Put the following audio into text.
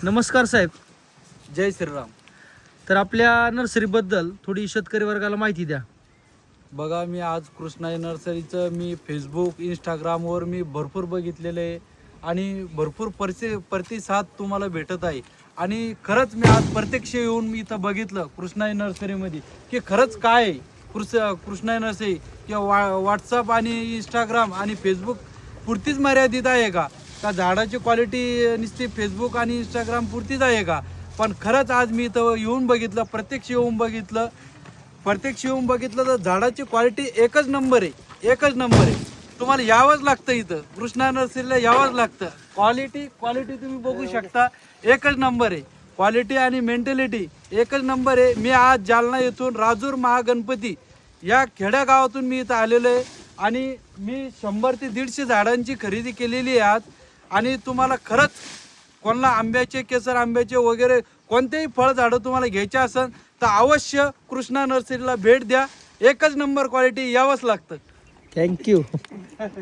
नमस्कार साहेब. जय श्रीराम. तर आपल्या नर्सरीबद्दल थोडी शेतकरी वर्गाला माहिती द्या. बघा मी आज कृष्णाई नर्सरीचं मी फेसबुक इंस्टाग्रामवर मी भरपूर बघितलेलं आहे आणि भरपूर परसे प्रतिसाद तुम्हाला भेटत आहे. आणि खरंच मी आज प्रत्यक्ष येऊन मी इथं बघितलं कृष्णाई नर्सरीमध्ये की खरंच काय आहे. कृष कृष्णाई नर्सरी किंवा वा व्हॉट्सअप आणि इंस्टाग्राम आणि फेसबुक पुरतीच मर्यादित आहे का? का झाडाची क्वालिटी नुसती फेसबुक आणि इंस्टाग्राम पुरतीच आहे का? पण खरंच आज मी इथं येऊन बघितलं प्रत्यक्ष येऊन बघितलं. प्रत्यक्ष येऊन बघितलं तर झाडाची क्वालिटी एकच नंबर आहे. एकच नंबर आहे. तुम्हाला यावंच लागतं इथं. कृष्णा नर्सरीला यावंच लागतं. क्वालिटी क्वालिटी तुम्ही बघू शकता. एकच नंबर आहे. क्वालिटी आणि मेंटॅलिटी एकच नंबर आहे. मी आज जालना येथून राजूर महागणपती या खेड्यागावातून मी इथं आलेलो आहे. आणि मी शंभर ते दीडशे झाडांची खरेदी केलेली आहे आज. आणि तुम्हाला खरंच कोणाला आंब्याचे केसर आंब्याचे वगैरे कोणतेही फळ झाडं तुम्हाला घ्यायचे असेल तर अवश्य कृष्णा नर्सरीला भेट द्या. एकच नंबर क्वालिटी यावंच लागतं. थँक्यू